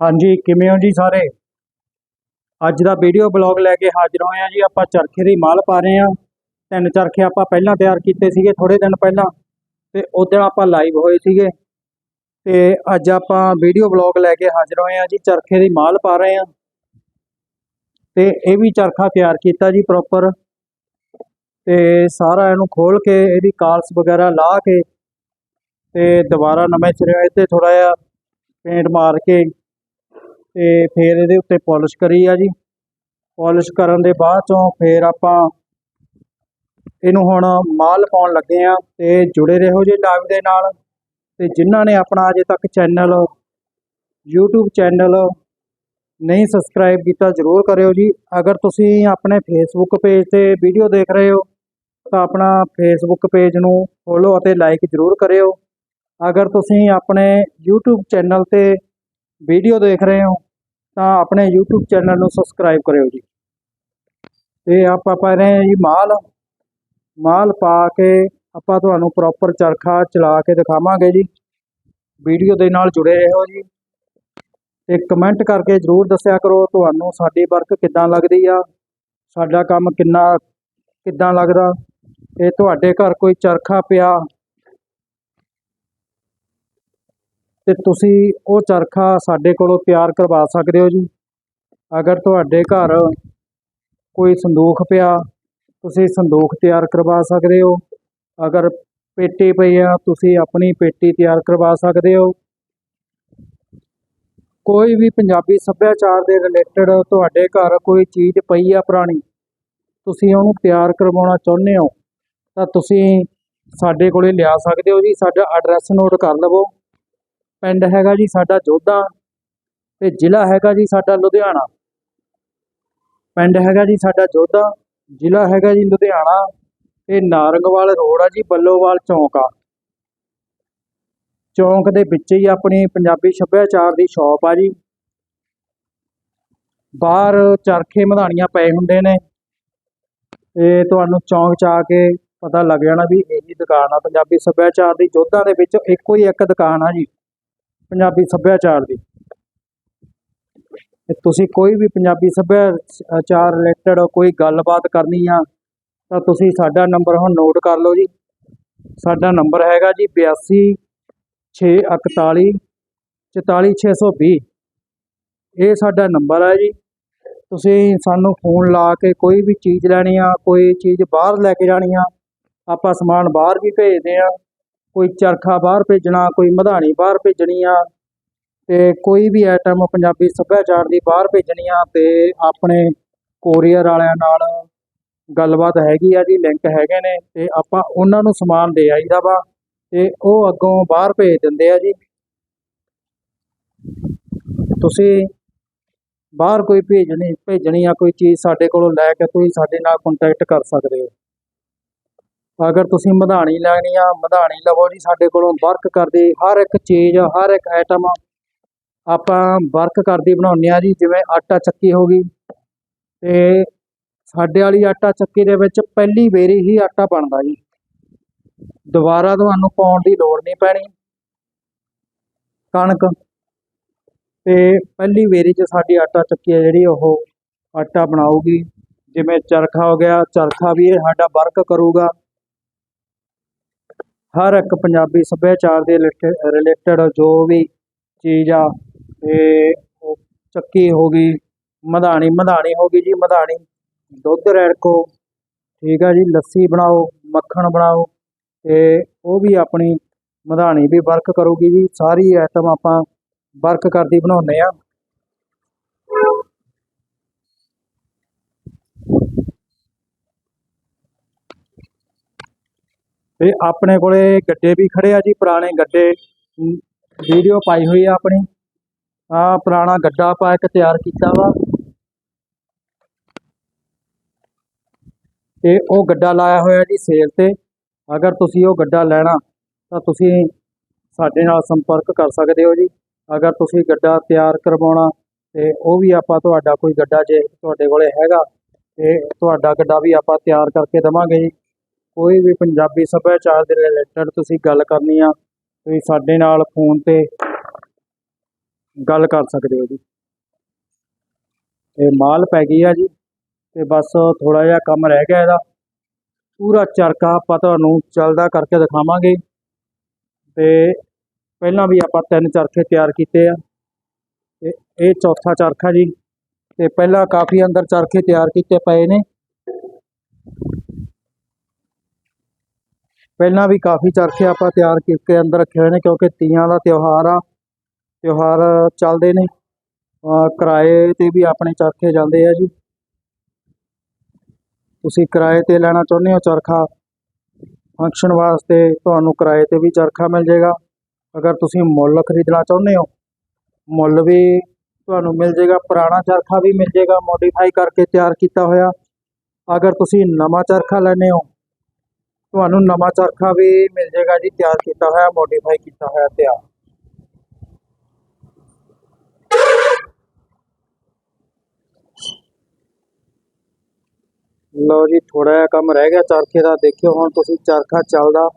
ਹਾਂਜੀ, ਕਿਵੇਂ ਹੋ ਜੀ ਸਾਰੇ? ਅੱਜ ਦਾ ਵੀਡੀਓ ਬਲੌਗ ਲੈ ਕੇ ਹਾਜ਼ਰ ਹੋਏ ਆ ਜੀ, ਆਪਾਂ ਚਰਖੇ ਦੀ ਮਾਲ ਪਾ ਰਹੇ ਆ ਤਿੰਨ ਚਰਖੇ ਆਪਾਂ ਪਹਿਲਾਂ ਤਿਆਰ ਕੀਤੇ ਸੀਗੇ ਥੋੜੇ ਦਿਨ ਪਹਿਲਾਂ, ਤੇ ਉਦੋਂ ਆਪਾਂ ਲਾਈਵ ਹੋਏ ਸੀਗੇ। ਤੇ ਅੱਜ ਆਪਾਂ ਵੀਡੀਓ ਬਲੌਗ ਲੈ ਕੇ ਹਾਜ਼ਰ ਹੋਏ ਆ ਜੀ, ਚਰਖੇ ਦੀ ਮਾਲ ਪਾ ਰਹੇ ਆ ਤੇ ਇਹ ਵੀ ਚਰਖਾ ਤਿਆਰ ਕੀਤਾ ਜੀ ਪ੍ਰੋਪਰ ਤੇ ਸਾਰਾ ਇਹਨੂੰ ਖੋਲ ਕੇ, ਇਹਦੀ ਕਾਲਸ ਵਗੈਰਾ ਲਾ ਕੇ, ਤੇ ਦੁਬਾਰਾ ਨਵੇਂ ਸਿਰੇ ਇਹ ਤੇ ਥੋੜਾ ਜਿਹਾ ਪੇਂਟ ਮਾਰ ਕੇ ਤੇ ਫਿਰ ਇਹਦੇ ਉੱਤੇ ਪਾਲਿਸ਼ ਕਰੀ ਆ ਜੀ। ਪਾਲਿਸ਼ ਕਰਨ ਦੇ ਬਾਅਦ ਚੋਂ ਫਿਰ ਆਪਾਂ ਇਹਨੂੰ ਹੁਣ ਮਾਲ ਪਾਉਣ ਲੱਗੇ ਆ ਤੇ ਜੁੜੇ ਰਹੋ ਜੀ ਲਾਈਵ ਦੇ ਨਾਲ। ਤੇ ਜਿਨ੍ਹਾਂ ਨੇ ਆਪਣਾ ਅਜੇ ਤੱਕ ਚੈਨਲ YouTube ਚੈਨਲ ਨਹੀਂ ਸਬਸਕ੍ਰਾਈਬ ਕੀਤਾ, ਜਰੂਰ ਕਰਿਓ ਜੀ। ਅਗਰ ਤੁਸੀਂ ਆਪਣੇ Facebook ਪੇਜ ਤੇ ਵੀਡੀਓ ਦੇਖ ਰਹੇ ਹੋ, ਤਾਂ ਆਪਣਾ Facebook ਪੇਜ ਨੂੰ ਫੋਲੋ ਅਤੇ ਲਾਈਕ ਜਰੂਰ ਕਰਿਓ। ਅਗਰ ਤੁਸੀਂ ਆਪਣੇ YouTube ਚੈਨਲ ਤੇ ਵੀਡੀਓ ਦੇਖ ਰਹੇ ਹੋ ਤਾਂ ਆਪਣੇ YouTube ਚੈਨਲ ਨੂੰ ਸਬਸਕ੍ਰਾਈਬ ਕਰਿਓ ਜੀ। ਤੇ ਆਪਾਂ ਪਾ ਰਹੇ ਹਾਂ ਜੀ ਮਾਲ। ਮਾਲ ਪਾ ਕੇ ਆਪਾਂ ਤੁਹਾਨੂੰ ਪ੍ਰੋਪਰ ਚਰਖਾ ਚਲਾ ਕੇ ਦਿਖਾਵਾਂਗੇ ਜੀ। ਵੀਡੀਓ ਦੇ ਨਾਲ ਜੁੜੇ ਰਹੋ ਜੀ। ਤੇ ਕਮੈਂਟ ਕਰਕੇ ਜਰੂਰ ਦੱਸਿਆ ਕਰੋ ਤੁਹਾਨੂੰ ਸਾਡੀ ਵਰਕ ਕਿੱਦਾਂ ਲੱਗਦੀ ਆ, ਸਾਡਾ ਕੰਮ ਕਿੰਨਾ, ਕਿੱਦਾਂ ਲੱਗਦਾ। ਤੇ ਤੁਹਾਡੇ ਘਰ ਕੋਈ ਚਰਖਾ ਪਿਆ ਤੇ ਤੁਸੀਂ ਉਹ ਚਰਖਾ ਸਾਡੇ ਕੋਲੋਂ ਤਿਆਰ ਕਰਵਾ ਸਕਦੇ ਹੋ ਜੀ। ਅਗਰ ਤੁਹਾਡੇ ਘਰ ਕੋਈ ਸੰਦੂਖ ਪਿਆ, ਤੁਸੀਂ ਸੰਦੂਖ ਤਿਆਰ ਕਰਵਾ ਸਕਦੇ ਹੋ। ਅਗਰ ਪੇਟੀ ਪਈ ਆ, ਤੁਸੀਂ ਆਪਣੀ ਪੇਟੀ ਤਿਆਰ ਕਰਵਾ ਸਕਦੇ ਹੋ। ਕੋਈ ਵੀ ਪੰਜਾਬੀ ਸੱਭਿਆਚਾਰ ਦੇ ਰਿਲੇਟਡ ਤੁਹਾਡੇ ਘਰ ਕੋਈ ਚੀਜ਼ ਪਈ ਆ ਪੁਰਾਣੀ, ਤੁਸੀਂ ਉਹਨੂੰ ਤਿਆਰ ਕਰਵਾਉਣਾ ਚਾਹੁੰਦੇ ਹੋ, ਤਾਂ ਤੁਸੀਂ ਸਾਡੇ ਕੋਲੇ ਲਿਆ ਸਕਦੇ ਹੋ ਜੀ। ਸਾਡਾ ਐਡਰੈਸ ਨੋਟ ਕਰ ਲਵੋ। ਪਿੰਡ ਹੈਗਾ ਜੀ ਸਾਡਾ ਜੋਧਾ ਤੇ ਜ਼ਿਲ੍ਹਾ ਹੈਗਾ ਜੀ ਸਾਡਾ ਲੁਧਿਆਣਾ। ਪਿੰਡ ਹੈਗਾ ਜੀ ਸਾਡਾ ਜੋਧਾ, ਜ਼ਿਲ੍ਹਾ ਹੈਗਾ ਜੀ ਲੁਧਿਆਣਾ ਤੇ ਨਾਰੰਗਵਾਲ ਰੋਡ ਆ ਜੀ ਬੱਲੋਵਾਲ ਚੌਂਕ ਆ। ਚੌਂਕ ਦੇ ਵਿੱਚ ਹੀ ਆਪਣੀ ਪੰਜਾਬੀ ਸੱਭਿਆਚਾਰ ਦੀ ਸ਼ਾਪ ਆ ਜੀ। ਬਾਹਰ ਚਰਖੇ ਮਧਾਣੀਆਂ ਪਏ ਹੁੰਦੇ ਨੇ। ਤੇ ਤੁਹਾਨੂੰ ਚੌਂਕ ਚ ਆ ਕੇ ਪਤਾ ਲੱਗ ਜਾਣਾ ਵੀ ਇਹੀ ਦੁਕਾਨ ਆ ਪੰਜਾਬੀ ਸੱਭਿਆਚਾਰ ਦੀ। ਜੋਧਾ ਦੇ ਵਿੱਚ ਇੱਕੋ ਹੀ ਇੱਕ ਦੁਕਾਨ ਆ ਜੀ। ਪੰਜਾਬੀ ਸੱਭਿਆਚਾਰ ਦੀ। ਤੁਸੀਂ ਕੋਈ ਵੀ ਪੰਜਾਬੀ ਸੱਭਿਆਚਾਰ ਰਿਲੇਟਡ ਕੋਈ ਗੱਲਬਾਤ ਕਰਨੀ ਆ, ਤਾਂ ਤੁਸੀਂ ਸਾਡਾ ਨੰਬਰ ਹੁਣ ਨੋਟ ਕਰ ਲਓ ਜੀ। ਸਾਡਾ ਨੰਬਰ ਹੈਗਾ ਜੀ 82 641 44620 ਇਹ ਸਾਡਾ ਨੰਬਰ ਹੈ ਜੀ। ਤੁਸੀਂ ਸਾਨੂੰ ਫੋਨ ਲਾ ਕੇ ਕੋਈ ਵੀ ਚੀਜ਼ ਲੈਣੀ ਆ, ਕੋਈ ਚੀਜ਼ ਬਾਹਰ ਲੈ ਕੇ ਜਾਣੀ ਆ, ਆਪਾਂ ਸਮਾਨ ਬਾਹਰ ਵੀ ਭੇਜਦੇ ਆ। ਕੋਈ ਚਰਖਾ ਬਾਹਰ ਭੇਜਣਾ, ਕੋਈ ਮਧਾਣੀ ਬਾਹਰ ਭੇਜਣੀ ਆ ਤੇ ਕੋਈ ਵੀ ਆਈਟਮ ਪੰਜਾਬੀ ਸੱਭਿਆਚਾਰ ਦੀ ਬਾਹਰ ਭੇਜਣੀ ਆ ਤੇ ਆਪਣੇ ਕੋਰੀਅਰ ਵਾਲਿਆਂ ਨਾਲ ਗੱਲਬਾਤ ਹੈਗੀ ਆ ਜੀ ਲਿੰਕ ਹੈਗੇ ਨੇ ਤੇ ਆਪਾਂ ਉਹਨਾਂ ਨੂੰ ਸਮਾਨ ਦੇ ਆਈਦਾ ਵਾ ਤੇ ਉਹ ਅੱਗੋਂ ਬਾਹਰ ਭੇਜ ਦਿੰਦੇ ਆ ਜੀ। ਤੁਸੀਂ ਬਾਹਰ ਕੋਈ ਭੇਜਣੀ ਭੇਜਣੀ ਆ ਕੋਈ ਚੀਜ਼ ਸਾਡੇ ਕੋਲੋਂ ਲੈ ਕੇ ਤੁਸੀਂ ਸਾਡੇ ਨਾਲ ਕੰਟੈਕਟ ਕਰ ਸਕਦੇ ਹੋ। ਅਗਰ ਤੁਸੀਂ ਮਧਾਣੀ ਲੈਣੀ ਆ, ਮਧਾਣੀ ਲਵੋ ਜੀ, ਸਾਡੇ ਕੋਲੋਂ ਵਰਕ ਕਰਦੀ ਹਰ ਇੱਕ ਚੀਜ਼, ਹਰ ਇੱਕ ਆਈਟਮ ਆਪਾਂ ਵਰਕ ਕਰਦੀ ਬਣਾਉਂਦੇ ਆ ਜੀ, ਜਿਵੇਂ ਆਟਾ ਚੱਕੀ ਹੋ ਗਈ। ਤੇ ਸਾਡੇ ਵਾਲੀ ਆਟਾ ਚੱਕੀ ਦੇ ਵਿੱਚ ਪਹਿਲੀ ਵੇਰੀ ਹੀ ਆਟਾ ਬਣਦਾ ਜੀ। ਦੁਬਾਰਾ ਤੁਹਾਨੂੰ ਪਾਉਣ ਦੀ ਲੋੜ ਨਹੀਂ ਪੈਣੀ। ਕਣਕ। ਤੇ ਪਹਿਲੀ ਵੇਰੀ 'ਚ ਸਾਡੀ ਆਟਾ ਚੱਕੀ ਹੈ ਜਿਹੜੀ, ਉਹ ਆਟਾ ਬਣਾਊਗੀ। ਜਿਵੇਂ ਚਰਖਾ ਹੋ ਗਿਆ, ਚਰਖਾ ਵੀ ਇਹ ਸਾਡਾ ਵਰਕ ਕਰੂਗਾ। ਹਰ ਇੱਕ ਪੰਜਾਬੀ ਸੱਭਿਆਚਾਰ ਦੇ ਰਿਲੇਟਡ ਜੋ ਵੀ ਚੀਜ਼ ਆ, ਤੇ ਚੱਕੀ ਹੋ ਗਈ, ਮਧਾਣੀ ਮਧਾਣੀ ਹੋ ਗਈ ਜੀ, ਮਧਾਣੀ। ਦੁੱਧ ਰੈੜਕੋ, ਠੀਕ ਆ ਜੀ, ਲੱਸੀ ਬਣਾਓ, ਮੱਖਣ ਬਣਾਓ, ਤੇ ਉਹ ਵੀ ਆਪਣੀ ਮਧਾਣੀ ਵੀ ਵਰਕ ਕਰੂਗੀ ਜੀ। ਸਾਰੀ ਆਈਟਮ ਆਪਾਂ ਵਰਕ ਕਰਦੀ ਬਣਾਉਂਦੇ ਆ। ਤੇ ਆਪਣੇ ਕੋਲੇ ਗੱਡੇ ਵੀ ਖੜੇ ਆ ਜੀ, ਪੁਰਾਣੇ ਗੱਡੇ। ਵੀਡੀਓ ਪਾਈ ਹੋਈ ਆ ਆਪਣੀ। ਆ ਪੁਰਾਣਾ ਗੱਡਾ ਆਪਾਂ ਇੱਕ ਤਿਆਰ ਕੀਤਾ ਵਾ। ਤੇ ਉਹ ਗੱਡਾ ਲਾਇਆ ਹੋਇਆ ਜੀ ਸੇਲ ਤੇ। ਅਗਰ ਤੁਸੀਂ ਉਹ ਗੱਡਾ ਲੈਣਾ, ਤਾਂ ਤੁਸੀਂ ਸਾਡੇ ਨਾਲ ਸੰਪਰਕ ਕਰ ਸਕਦੇ ਹੋ ਜੀ। ਅਗਰ ਤੁਸੀਂ ਗੱਡਾ ਤਿਆਰ ਕਰਵਾਉਣਾ, ਤੇ ਉਹ ਵੀ ਆਪਾਂ ਤੁਹਾਡਾ ਕੋਈ ਗੱਡਾ ਜੇ ਤੁਹਾਡੇ ਕੋਲੇ ਹੈਗਾ, ਤੇ ਤੁਹਾਡਾ ਗੱਡਾ ਵੀ ਆਪਾਂ ਤਿਆਰ ਕਰਕੇ ਦੇਵਾਂਗੇ ਜੀ। ਕੋਈ ਵੀ ਪੰਜਾਬੀ ਸੱਭਿਆਚਾਰ ਦੇ ਰਿਲੇਟਡ ਤੁਸੀਂ ਗੱਲ ਕਰਨੀ ਆ, ਤੁਸੀਂ ਸਾਡੇ ਨਾਲ ਫੋਨ ਤੇ ਗੱਲ ਕਰ ਸਕਦੇ ਹੋ ਜੀ। ਇਹ ਮਾਲ ਪੈ ਗਈ ਆ ਜੀ, ਤੇ ਬਸ ਥੋੜਾ ਜਿਹਾ ਕੰਮ ਰਹਿ ਗਿਆ ਇਹਦਾ। ਪੂਰਾ ਚਰਖਾ ਆਪਾਂ ਤੁਹਾਨੂੰ ਚੱਲਦਾ ਕਰਕੇ ਦਿਖਾਵਾਂਗੇ। ਤੇ ਪਹਿਲਾਂ ਵੀ ਆਪਾਂ ਤਿੰਨ ਚਰਖੇ ਤਿਆਰ ਕੀਤੇ ਆ। ਤੇ ਇਹ ਚੌਥਾ ਚਰਖਾ ਜੀ, ਤੇ ਪਹਿਲਾਂ ਕਾਫੀ ਅੰਦਰ ਚਰਖੇ ਤਿਆਰ ਕੀਤੇ ਪਏ ਨੇ। ਪਹਿਲਾਂ ਵੀ ਕਾਫੀ ਚਰਖੇ ਆਪਾਂ ਤਿਆਰ ਕੀਤੇ, ਅੰਦਰ ਰੱਖੇ ਹੋਏ ਨੇ ਕਿਉਂਕਿ ਤੀਆਂ ਦਾ ਤਿਉਹਾਰ ਆ, ਤਿਉਹਾਰ ਚੱਲਦੇ ਨੇ। ਕਿਰਾਏ ਤੇ ਵੀ ਆਪਣੇ ਚਰਖੇ ਜਾਂਦੇ ਆ ਜੀ। ਤੁਸੀਂ ਕਿਰਾਏ ਤੇ ਲੈਣਾ ਚਾਹੁੰਦੇ ਹੋ ਚਰਖਾ, ਫੰਕਸ਼ਨ ਵਾਸਤੇ ਤੁਹਾਨੂੰ ਕਿਰਾਏ ਤੇ ਵੀ ਚਰਖਾ ਮਿਲ ਜਾਏਗਾ। ਅਗਰ ਤੁਸੀਂ ਮੁੱਲ ਖਰੀਦਣਾ ਚਾਹੁੰਦੇ ਹੋ, ਮੁੱਲ ਵੀ ਤੁਹਾਨੂੰ ਮਿਲ ਜਾਏਗਾ, ਪੁਰਾਣਾ ਚਰਖਾ ਵੀ ਮਿਲ ਜਾਏਗਾ ਮੋਡੀਫਾਈ ਕਰਕੇ ਤਿਆਰ ਕੀਤਾ ਹੋਇਆ। ਅਗਰ ਤੁਸੀਂ ਨਵਾਂ ਚਰਖਾ ਲੈਂਦੇ ਹੋ ਤੁਹਾਨੂੰ ਨਵਾਂ ਚਰਖਾ ਵੀ ਮਿਲ ਜਾਏਗਾ ਜੀ, ਤਿਆਰ ਕੀਤਾ ਹੋਇਆ ਮੋਡੀਫਾਈ ਕੀਤਾ ਹੋਇਆ ਤਿਆਰ। ਲਓ ਜੀ ਥੋੜਾ ਜਿਹਾ ਕੰਮ ਰਹਿ ਗਿਆ ਚਰਖੇ ਦਾ, ਦੇਖਿਓ ਹੁਣ ਤੁਸੀਂ ਚਰਖਾ ਚੱਲਦਾ।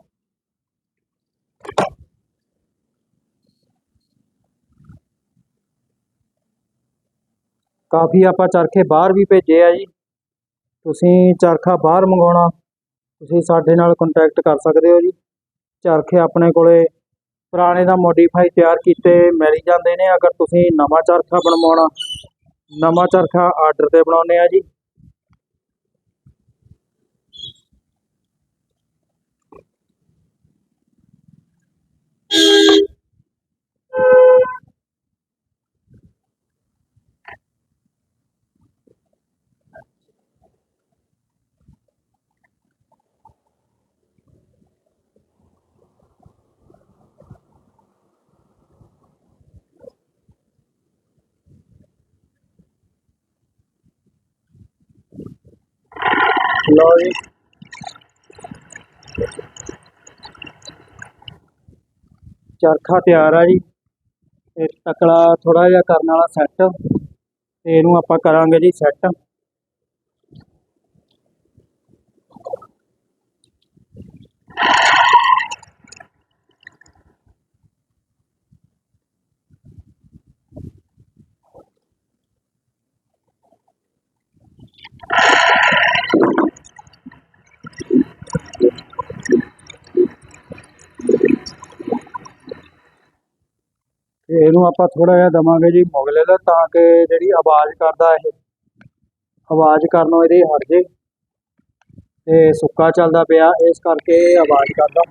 ਕਾਫੀ ਆਪਾਂ ਚਰਖੇ ਬਾਹਰ ਵੀ ਭੇਜੇ ਆ ਜੀ। ਤੁਸੀਂ ਚਰਖਾ ਬਾਹਰ ਮੰਗਾਉਣਾ। ਤੁਸੀਂ ਸਾਡੇ ਨਾਲ ਕੰਟੈਕਟ ਕਰ ਸਕਦੇ ਹੋ ਜੀ। ਚਰਖੇ ਆਪਣੇ ਕੋਲੇ, ਪੁਰਾਣੇ ਦਾ ਮੋਡੀਫਾਈ ਤਿਆਰ ਕੀਤੇ, ਮਿਲ ਜਾਂਦੇ ਨੇ। ਅਗਰ ਤੁਸੀਂ ਨਵਾਂ ਚਰਖਾ ਬਣਵਾਉਣਾ, ਨਵਾਂ ਚਰਖਾ ਆਰਡਰ ਤੇ ਬਣਾਉਨੇ ਆ ਜੀ। ਲਓ ਜੀ ਚਰਖਾ ਤਿਆਰ ਆ ਜੀ। ਤੇ ਤਕੜਾ ਥੋੜਾ ਜਿਹਾ ਕਰਨ ਵਾਲਾ ਸੈੱਟ ਤੇ ਇਹਨੂੰ ਆਪਾਂ ਕਰਾਂਗੇ ਜੀ ਸੈੱਟ ਤੇ ਇਹਨੂੰ ਆਪਾਂ ਥੋੜਾ ਜਿਹਾ ਦਵਾਂਗੇ ਜੀ ਮੁਗਲੇ ਦਾ ਤਾਂ ਕਿ ਜਿਹੜੀ ਆਵਾਜ਼ ਕਰਦਾ ਇਹ, ਆਵਾਜ਼ ਕਰਨੋਂ ਇਹਦੀ ਹਟ ਜੇ ਤੇ ਸੁੱਕਾ ਚੱਲਦਾ ਪਿਆ, ਇਸ ਕਰਕੇ ਆਵਾਜ਼ ਕਰਦਾ।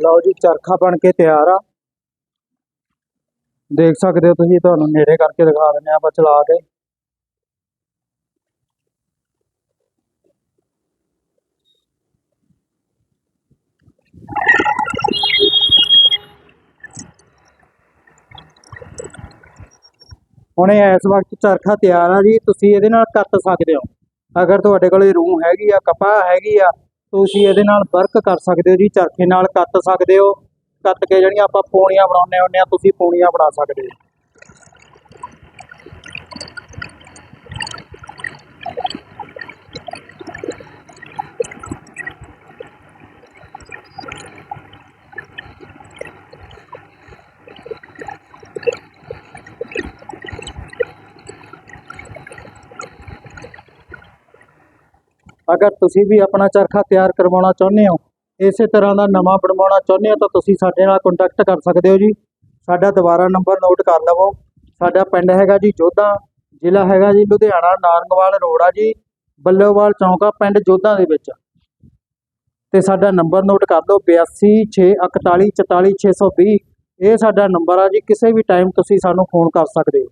ਲਓ ਜੀ, ਚਰਖਾ ਬਣ ਕੇ ਤਿਆਰ ਆ। ਦੇਖ ਸਕਦੇ ਹੋ ਤੁਸੀਂ, ਤੁਹਾਨੂੰ ਨੇੜੇ ਕਰਕੇ ਦਿਖਾ ਦਿੰਦੇ ਆਪਾਂ ਚਲਾ ਕੇ। ਹੁਣ ਇਸ ਵਕਤ ਚਰਖਾ ਤਿਆਰ ਆ ਜੀ, ਤੁਸੀਂ ਇਹਦੇ ਨਾਲ ਕੱਤ ਸਕਦੇ ਹੋ। ਅਗਰ ਤੁਹਾਡੇ ਕੋਲ ਰੂਹ ਹੈਗੀ ਆ, ਕਪਾਹ ਹੈਗੀ ਆ ਤੁਸੀਂ ਇਹਦੇ ਨਾਲ ਵਰਕ ਕਰ ਸਕਦੇ ਹੋ ਜੀ, ਚਰਖੇ ਨਾਲ ਕੱਤ ਸਕਦੇ ਹੋ। ਕੱਤ ਕੇ ਜਿਹੜੀਆਂ ਆਪਾਂ ਪੂਣੀਆਂ ਬਣਾਉਂਦੇ ਹੁੰਦੇ ਆ ਤੁਸੀਂ ਪੂਣੀਆਂ ਬਣਾ ਸਕਦੇ ਹੋ। ਅਗਰ ਤੁਸੀਂ ਵੀ ਆਪਣਾ ਚਰਖਾ ਤਿਆਰ ਕਰਵਾਉਣਾ ਚਾਹੁੰਦੇ ਹੋ, ਇਸੇ ਤਰ੍ਹਾਂ ਦਾ ਨਵਾਂ ਬਣਵਾਉਣਾ ਚਾਹੁੰਦੇ ਹੋ, ਤਾਂ ਤੁਸੀਂ ਸਾਡੇ ਨਾਲ ਕੰਟੈਕਟ ਕਰ ਸਕਦੇ ਹੋ ਜੀ। ਸਾਡਾ ਦੁਬਾਰਾ ਨੰਬਰ ਨੋਟ ਕਰ ਲਵੋ। ਸਾਡਾ ਪਿੰਡ ਹੈਗਾ ਜੀ ਜੋਧਾ, ਜ਼ਿਲ੍ਹਾ ਹੈਗਾ ਜੀ ਲੁਧਿਆਣਾ, ਨਾਰੰਗਵਾਲ ਰੋਡ ਆ ਜੀ, ਬੱਲੋਵਾਲ ਚੌਂਕਾ ਪਿੰਡ ਜੋਧਾ ਦੇ ਵਿੱਚ। ਤੇ ਸਾਡਾ ਨੰਬਰ ਨੋਟ ਕਰ ਲਓ 8264144620 ਇਹ ਸਾਡਾ ਨੰਬਰ ਆ ਜੀ, ਕਿਸੇ ਵੀ ਟਾਈਮ ਤੁਸੀਂ ਸਾਨੂੰ ਫੋਨ ਕਰ ਸਕਦੇ ਹੋ।